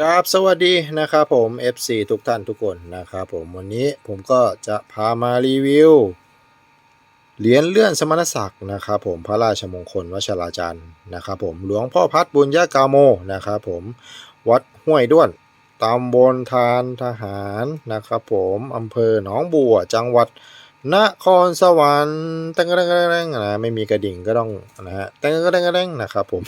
ครับสวัสดีนะครับผม FC ทุกท่านทุกคนนะครับผมวันนี้ผมก็จะพามารีวิวเหรียญเลื่อนสมณศักดิ์นะครับผมพระราชมงคลวชราจารย์นะครับผมหลวงพ่อพัดบุญญากาโมนะครับผมวัดห้วยด้วนตำบลทานทหารนะครับผมอำเภอหนองบัวจังหวัด นครสวรรค์ตั้งกระแงนะไม่มีกระดิ่งก็ต้องนะฮะตั้งกระแงนะครับผม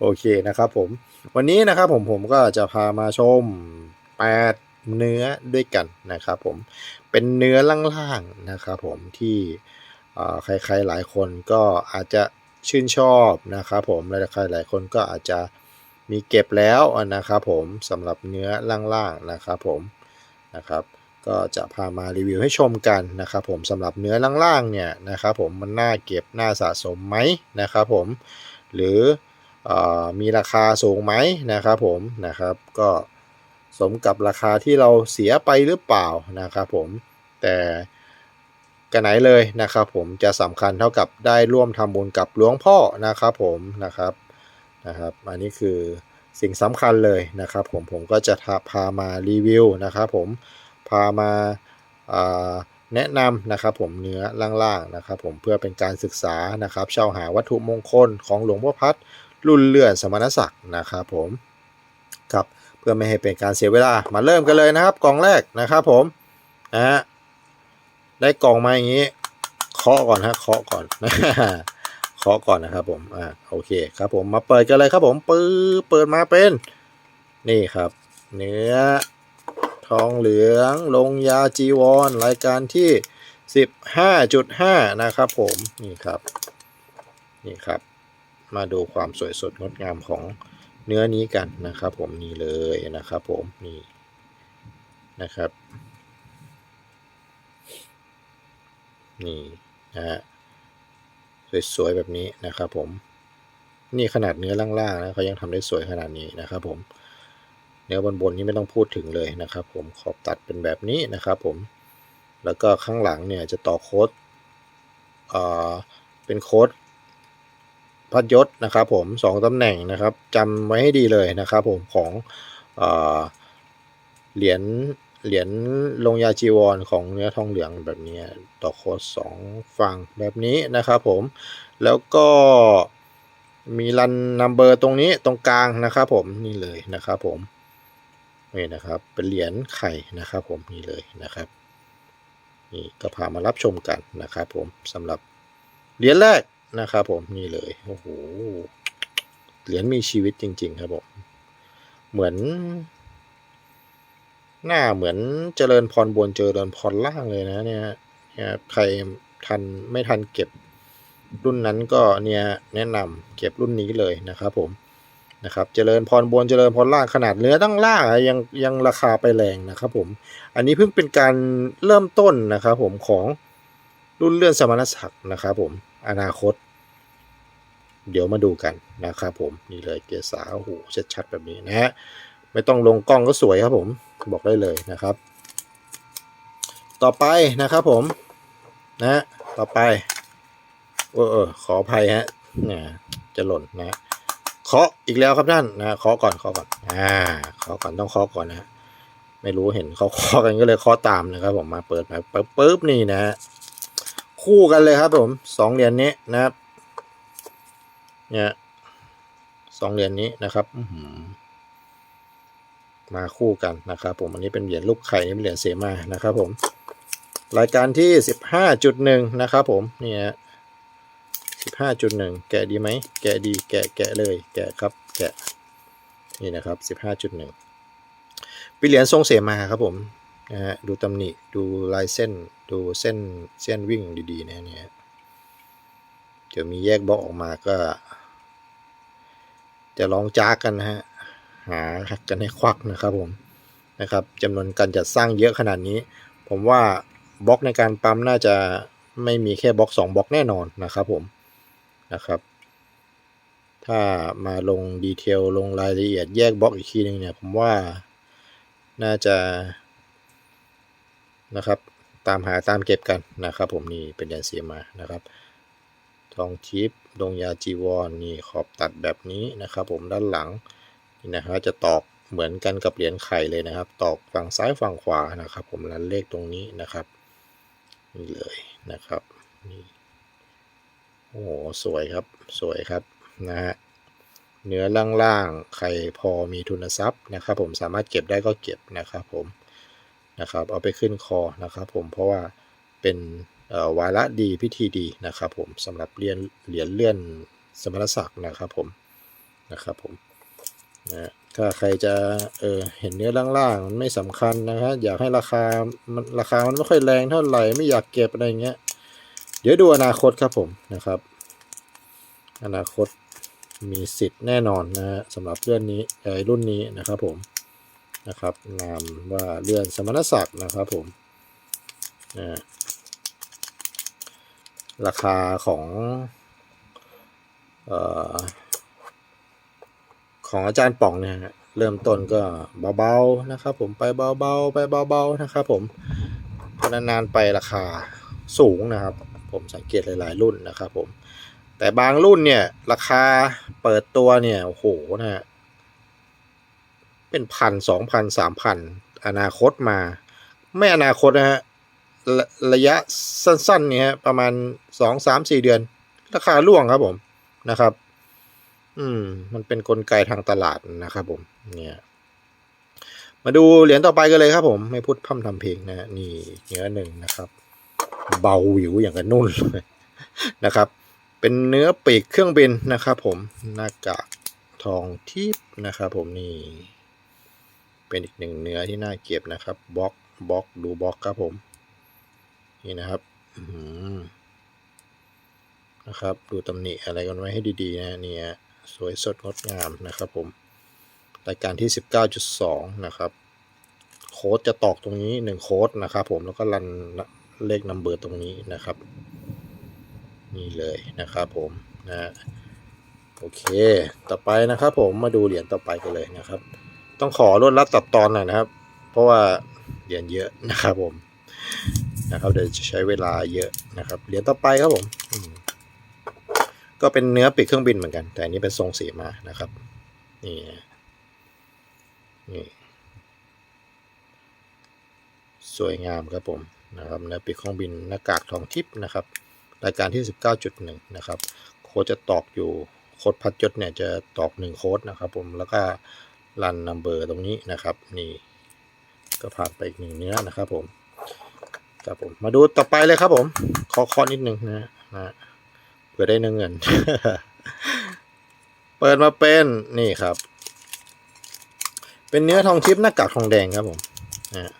โอเคนะครับผม วันนี้นะครับผมผมก็จะพามาชม 8 เนื้อด้วยกันนะครับผม เป็นเนื้อล่างๆนะครับผมที่ใครๆหลายคนก็อาจจะชื่นชอบนะครับผมและใครหลายคนก็อาจจะมีเก็บแล้วนะครับผมสำหรับเนื้อล่างๆนะครับผมนะครับ ก็จะพามารีวิวให้ชมกันนะครับผมสำหรับเนื้อล่างๆเนี่ยนะครับผมมันน่าเก็บน่าสะสมไหมนะครับผมหรือเอ่อมีราคาสูงไหมนะครับผมนะครับก็สมกับราคาที่เราเสียไปหรือเปล่านะครับผมแต่กันไหนเลยนะครับผมจะสำคัญเท่ากับได้ร่วมทำบุญกับหลวงพ่อนะครับผมนะครับนะครับอันนี้คือสิ่งสำคัญเลยนะครับผมผมก็จะพามารีวิวนะครับผม พามาแนะนำนะครับผมเนื้อล่างๆนะครับผมเพื่อเป็นการศึกษานะครับเช่าหาวัตถุมงคลของหลวงพ่อพัดรุ่นเลื่อนสมณศักดิ์นะครับผมครับเพื่อไม่ให้เป็นการเสียเวลามาเริ่มกันเลยนะครับกล่องแรกนะครับผมนะฮะได้กล่องมาอย่างนี้เคาะก่อนฮะเคาะก่อนเคาะก่อนนะครับผมอ่าโอเคครับผมมาเปิดกันเลยครับผมปื้อเปิดมาเป็น นี่ครับ เนื้อ องเหลือง ลงยาจีวร รายการที่ 15.5 นะครับผม นี่ครับ นี่ครับ มาดูความสวยสดงดงามของเนื้อนี้กันนะครับผมนี่เลยนะครับผมนี่นะครับ นี่นะฮะสวยๆแบบนี้นะครับผม นี่ขนาดเนื้อล่างๆนะเขายังทำได้สวยขนาดนี้นะครับผม เนื้อบนๆนี่ไม่ต้องพูดถึงเลยนะครับ ผมขอบตัดเป็นแบบนี้นะครับ ผมแล้วก็ข้างหลังเนี่ยจะต่อโค้ดอ่าเป็นโค้ดพัดยศนะครับผมสองตำแหน่งนะครับจำไว้ให้ดีเลยนะครับ ผมของเอ่อเหรียญเหรียญลงยาจีวรของเนื้อทองเหลืองแบบนี้ต่อโค้ดสองฝั่งแบบนี้นะครับ ผมแล้วก็มีรันนัมเบอร์ตรงนี้ตรงกลางนะครับ ผมนี่เลยนะครับ ผม นี่นะครับ เป็นเหรียญไข่นะครับผมนี่เลยนะครับนี่ก็พามารับชมกันนะครับผมสำหรับเหรียญแรกนะครับผมนี่เลยโอ้โหเหรียญมีชีวิตจริง ๆ ครับผมเหมือน หน้าเหมือนเจริญพรบนเจริญพรล่างเลยนะเนี่ยเนี่ยใครทันไม่ทันเก็บรุ่นนั้นก็เนี่ยแนะนำเก็บรุ่นนี้เลยนะครับผม นะครับเจริญพรบนเจริญพรล่างขนาดเนื้อตั้งล่างยังยังราคาไปแรงนะครับผมอันนี้เพิ่งเป็นการเริ่มต้นนะครับผมของรุ่นเลื่อนสมณศักดิ์นะครับผมอนาคต เดี๋ยวมาดูกันนะครับผมนี่เลยเกษาโอ้โหชัดๆแบบนี้นะฮะไม่ต้องลงกล้องก็สวยครับผมบอกได้เลยนะครับ ต่อไปนะครับผมนะต่อไปเออเออขออภัยฮะเนี่ยจะหล่นนะ เคาะอีกแล้วครับท่านนะเคาะก่อนเคาะก่อนอ่าเคาะก่อนต้องเคาะก่อนนะไม่รู้เห็นเขาเคาะกันก็เลยเคาะตามนะครับผมมาเปิดมาปึ๊บปึ๊บนี่นะฮะคู่กันเลยครับผมสองเหรียญนี้นะครับ เนี่ยสองเหรียญนี้นะครับอืมาคู่กันนะครับ ผมอันนี้เป็นเหรียญลูกไข่นี่เป็นเหรียญเสมานะครับ ผม รายการที่สิบห้าจุดหนึ่งนะครับ ผมนี่ฮะ สิบห้าจุดหนึ่งแกะดีไหม แกะดี แกะ แกะเลย แกะครับ แกะ นี่นะครับสิบห้าจุดหนึ่งป็นเหรียญทรงเสมาครับผม นะฮะ ดูตำหนิ ดูลายเส้น ดูเส้น เส้นวิ่งดีๆนะเนี่ยเดี๋ยวมีแยกบล็อกออกมาก็ จะลองจากกันนะฮะ หากันให้ควักนะครับผม นะครับจำนวนการจัดสร้างเยอะขนาดนี้ ผมว่าบล็อกในการปั๊มน่าจะไม่มีแค่บล็อก2บล็อกแน่นอนนะครับผม นะครับ ถ้ามาลงดีเทลลงรายละเอียดแยกบล็อกอีกทีหนึงเนี่ยผมว่าน่าจะนะครับตามหาตามเก็บกันนะครับ ผมนี่เป็นยันเสียมานะครับทองทิพย์ดงยาจีวรนนี่ขอบตัดแบบนี้นะครับ ผมด้านหลังนี่นะฮะจะตอกเหมือนกันกับเหรียญไข่เลยนะครับ ตอกฝั่งซ้ายฝั่งขวานะครับ ผมรันเลขตรงนี้นะครับนี่เลยนะครับนี่ โอ้โหสวยครับสวยครับนะฮะเนื้อล่างๆใครพอมีทุนทรัพย์นะครับผมสามารถเก็บได้ก็เก็บนะครับผมนะครับเอาไปขึ้นคอนะครับผมเพราะว่าเป็นวาระดีพิธีดีนะครับผมสำหรับเรียญเหรียญเลื่อนสมณศักดิ์นะครับผมนะครับผมนะถ้าใครจะเออเห็นเนื้อล่างๆมันไม่สำคัญนะฮะอยากให้ราคามันราคามันไม่ค่อยแรงเท่าไหร่ไม่อยากเก็บอะไรเงี้ย เดี๋ยวดูอนาคตครับผมนะครับ อนาคตมีสิทธิ์แน่นอนนะฮะสำหรับเลื่อนนี้เออรุ่นนี้นะครับผมนะครับนามว่าเลื่อนสมณศักดิ์นะครับผมนะราคาของเอ่อของอาจารย์ป่องเนี่ยเริ่มต้นก็เบาๆนะครับผมไปเบาๆไปเบาๆนะครับผมนานๆไปราคาสูงนะครับ ผมสังเกตหลาย ๆ รุ่นนะครับผม แต่บางรุ่นเนี่ย ราคาเปิดตัวเนี่ย โอ้โหนะฮะเป็นพันสองพันสามพันอนาคตมา ไม่อนาคตนะฮะระระยะสั้น ๆ เนี่ยฮะประมาณสองสามสี่เดือน ราคาร่วงครับผมนะครับ อืม มันเป็นกลไกทางตลาดนะครับผมเนี่ยมาดูเหรียญต่อไปกันเลยครับผม ไม่พูดพร่ำทำเพลงนะนี่เนื้อหนึ่งนะครับ เบาหวิวอย่างกับนุ่นเลยนะครับ เป็นเนื้อปีกเครื่องบินนะครับผมหน้ากากทองทิพนะครับผมนี่เป็นอีกหนึ่งเนื้อที่น่าเก็บนะครับบล็อกบล็อกดูบล็อกครับผม นี่นะครับอืมนะครับ ดูตำหนิอะไรกันไว้ให้ดีๆนะเนี่ยสวยสดงดงามนะครับผมรายการที่ 19.2 นะครับ โค้ดจะตอกตรงนี้ 1 โค้ดนะครับผมแล้วก็รัน เลขนัมเบอร์ตรงนี้นะครับนี่เลยนะครับผมนะโอเค ต่อไปนะครับ ผมมาดูเหรียญต่อไปกันเลยนะครับ ต้องขอลดรับตัดตอนหน่อยนะครับ เพราะว่าเหรียญเยอะนะครับผมนะครับเดี๋ยวจะใช้เวลาเยอะนะครับเหรียญต่อไปครับผมมก็เป็นเนื้อปีกเครื่องบินเหมือนกัน แต่อันนี้เป็นทรงสีมานะครับนี่นี่สวยงามครับผม นะครับเนื้อปีกเครื่องบินหน้ากากทองทิพย์นะครับรายการที่ 19.1 นะครับ โค้ดจะตอกอยู่โค้ดพัดยศเนี่ยจะตอก 1 โค้ดนะครับผมแล้วก็รันนัมเบอร์ตรงนี้นะครับนี่ก็ผ่านไปอีกหนึ่งเนื้อนะครับผมครับผมมาดูต่อไปเลยครับผมขอข้อนิดนึงนะนะเพื่อได้เนื้อเงิน เปิดมาเป็นนี่ครับ เป็นเนื้อทองทิพย์หน้ากากทองแดงครับผมนะ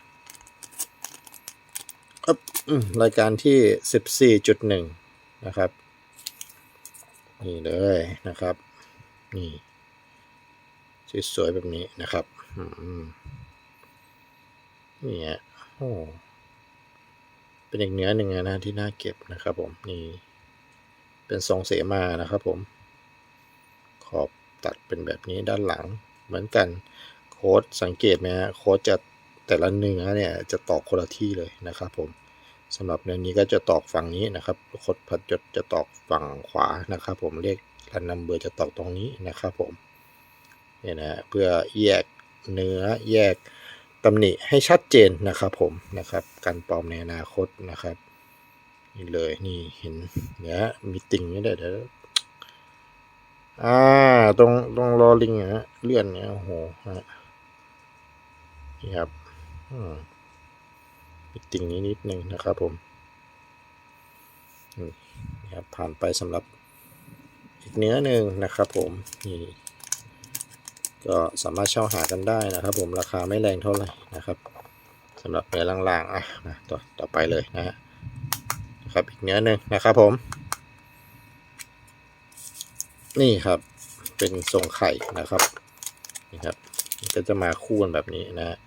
รายการที่สิบสี่จุดหนึ่งนะครับ นี่เลยนะครับ นี่สวยๆแบบนี้นะครับนี่ฮะโอ้เป็นอีกเนื้อหนึ่งนะที่น่าเก็บนะครับผมนี่เป็นทรงเสมานะครับผม ขอบตัดเป็นแบบนี้ด้านหลังเหมือนกัน โค้ดสังเกตไหมฮะโค้ดจะแต่ละเนื้อเนี่ยจะตอกคนละที่เลยนะครับผม สำหรับเนื้อนี้ก็จะตอกฝั่งนี้นะครับคดพัดจดจะตอกฝั่งขวานะครับผมเลขรันนัมเบอร์จะตอกตรงนี้นะครับผมเนี่ยนะเพื่อแยกเนื้อแยกตำหนิให้ชัดเจนนะครับผมนะครับการปลอมในอนาคตนะครับนี่เลยนี่เห็นเดี๋ยมีติ่งนี่ได้เดี๋ยวอ่าตรงตรงรอลิงอะฮะเลื่อนเนี่ยโอ้โหฮะนี่ครับอืม ติ่งนี้นิดนึงนะครับผมนี่ครับผ่านไปสำหรับอีกเนื้อหนึ่งนะครับผมนี่ก็สามารถเช่าหากันได้นะครับผมราคาไม่แรงเท่าไหร่นะครับสำหรับเนื้อล่างๆอะมาต่อต่อไปเลยนะฮะครับอีกเนื้อหนึ่งนะครับผม นี่ครับเป็นทรงไข่นะครับนี่ครับก็จะมาคูนแบบนี้นะฮะ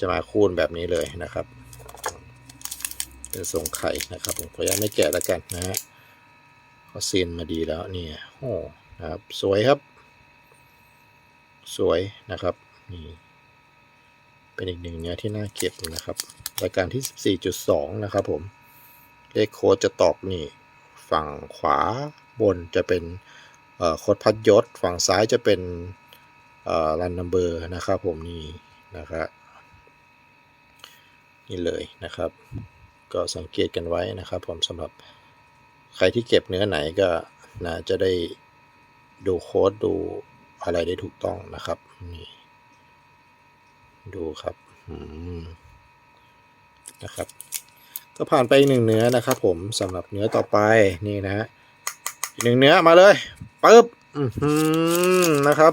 จะมาคูนแบบนี้เลยนะครับ เป็นทรงไข่นะครับ ผมขออนุญาตไม่แกะแล้วกันนะฮะเขาซีนมาดีแล้วเนี่ยโอ้นะครับสวยครับ สวยนะครับนี่เป็นอีกหนึ่งเนื้อที่น่าเก็บนะครับรายการที่ 14.2 นะครับผม เลขโค้ดจะตอกนี่ ฝั่งขวาบนจะเป็นโค้ดพัดยศ ฝั่งซ้ายจะเป็นรันนัมเบอร์นะครับผมนี่นะครับ นี่เลยนะครับ ก็สังเกตกันไว้นะครับผมสำหรับใครที่เก็บเนื้อไหนก็นะจะได้ดูโค้ดดูอะไรได้ถูกต้องนะครับนี่ดูครับนะครับ ก็ผ่านไปอีกหนึ่งเนื้อนะครับ ผมสำหรับเนื้อต่อไปนี่นะฮะหนึ่งเนื้อมาเลยปึ๊บนะครับ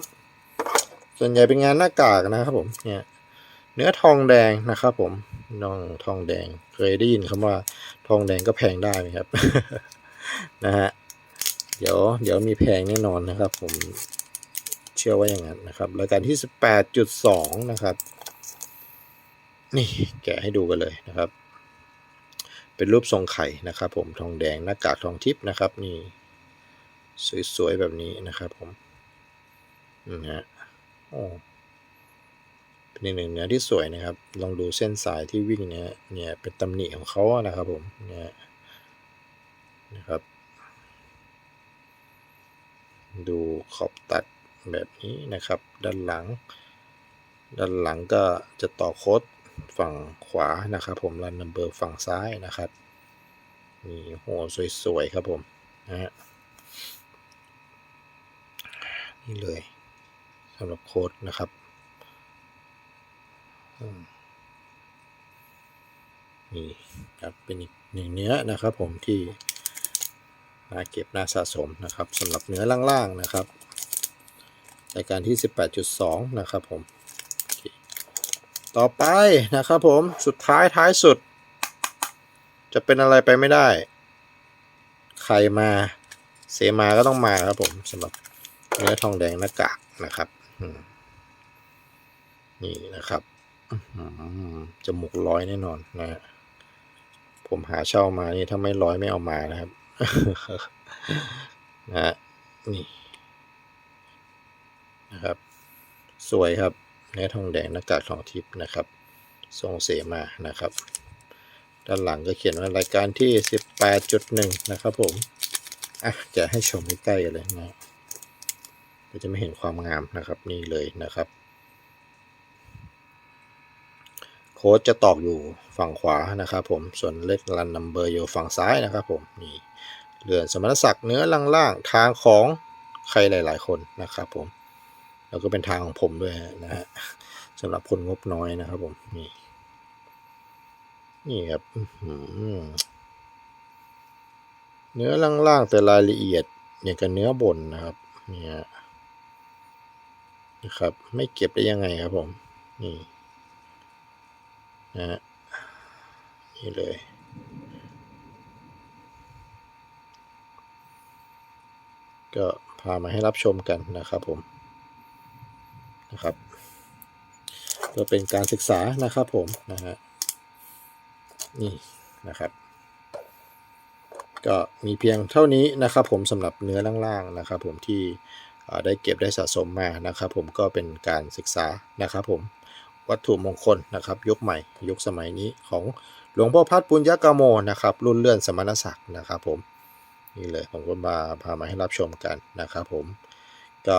ส่วนใหญ่เป็นงานหน้ากากนะครับผมเนี่ย เนื้อทองแดงนะครับ ผมน้องทองแดงเคยได้ยินคำว่าทองแดงก็แพงได้ไหมครับ นะฮะเดี๋ยวเดี๋ยวมีแพงแน่นอนนะครับ ผมเชื่อว่าอย่างนั้นนะครับรายการที่ 18.2 นะครับ นี่แกะให้ดูกันเลยนะครับ เป็นรูปทรงไข่นะครับ ผมทองแดงหน้ากากทองทิพย์นะครับ นี่ สวยๆแบบนี้นะครับ ผมนะฮะโอ้ เป็นอีกหนึ่งเนื้อที่สวยนะครับ ลองดูเส้นสายที่วิ่งเนี่ยเนี่ยเป็นตำหนิของเขานะครับผมเนี่ยนะครับ ดูขอบตัดแบบนี้นะครับ ด้านหลัง ด้านหลังก็จะต่อโคดฝั่งขวานะครับ ผมรันนัมเบอร์ฝั่งซ้ายนะครับนี่โหสวยๆครับผมนะฮะนี่เลยสำหรับโค้ดนะครับ นี่ครับเป็นอีกหนึ่งเนื้อนะครับ ผมที่น่าเก็บน่าสะสมนะครับสำหรับเนื้อล่างๆนะครับรายการที่ 18.2 นะครับผม ต่อไปนะครับผมสุดท้ายท้ายสุด จะเป็นอะไรไปไม่ได้ ใครมาเสมาก็ต้องมาครับผมสำหรับเนื้อทองแดงหน้ากากนะครับนี่นะครับ จมูกร้อยแน่นอนนะฮะผมหาเช่ามานี่ถ้าไม่ร้อยไม่เอามานะครับนะฮะนี่นะครับ สวยครับเนื้อทองแดงหน้ากากทองทิพย์นะครับ ทรงเสมานะครับ ด้านหลังก็เขียนว่ารายการที่ 18.1 นะครับผม อะจะให้ชมใกล้ๆกันเลยนะเดี๋ยวจะไม่เห็นความงามนะครับนี่เลยนะครับ โค้ดจะตอกอยู่ฝั่งขวานะครับผมส่วนเลขรันนัมเบอร์อยู่ฝั่งซ้ายนะครับผมนี่เรือนสมณศักดิ์เนื้อล่างๆทางของใครหลาย ๆ คนนะครับผมแล้วก็เป็นทางของผมด้วยนะฮะสำหรับคนงบน้อยนะครับผมนี่นี่ครับเนื้อล่างๆแต่รายละเอียดอย่างกับเนื้อบนนะครับเนี่ยนะครับ ไม่เก็บได้ยังไงครับผมนี่ นะฮะนี่เลย ก็พามาให้รับชมกันนะครับผมนะครับก็เป็นการศึกษานะครับผมนะฮะนี่นะครับ ก็มีเพียงเท่านี้นะครับ ผมสำหรับเนื้อล่างๆนะครับ ผมที่ได้เก็บได้สะสมมานะครับ ผมก็เป็นการศึกษานะครับ ผม วัตถุมงคลนะครับยุคใหม่ยุคสมัยนี้ของหลวงพ่อพัดปุญญกามโมนะครับรุ่นเลื่อนสมณศักดิ์นะครับผมนี่เลยผมก็มาพามาให้รับชมกันนะครับผมก็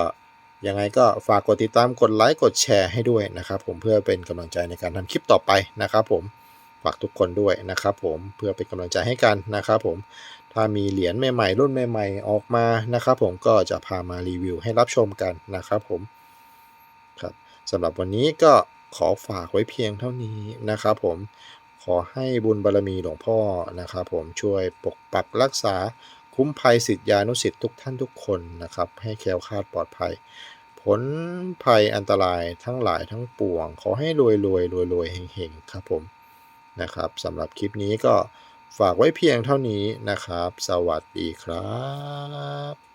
ยังไงก็ฝากกดติดตามกดไลค์กดแชร์ให้ด้วยนะครับผมเพื่อเป็นกำลังใจในการทำคลิปต่อไปนะครับผมฝากทุกคนด้วยนะครับผมเพื่อเป็นกำลังใจให้กันนะครับผมถ้ามีเหรียญใหม่ๆ รุ่นใหม่ ๆ ออกมานะครับผมก็จะพามารีวิวให้รับชมกันนะครับผมครับสำหรับวันนี้ก็ ขอฝากไว้เพียงเท่านี้นะครับผมขอให้บุญบารมีหลวงพ่อนะครับผมช่วยปกปักรักษาคุ้มภัยสิทธิานุสิทธิทุกท่านทุกคนนะครับ ให้แคล้วคลาดปลอดภัยผลภัยอันตรายทั้งหลายทั้งปวง ขอให้รวยรวยรวยรวยเฮงๆครับผมนะครับสำหรับคลิปนี้ก็ฝากไว้เพียงเท่านี้นะครับ สวัสดีครับ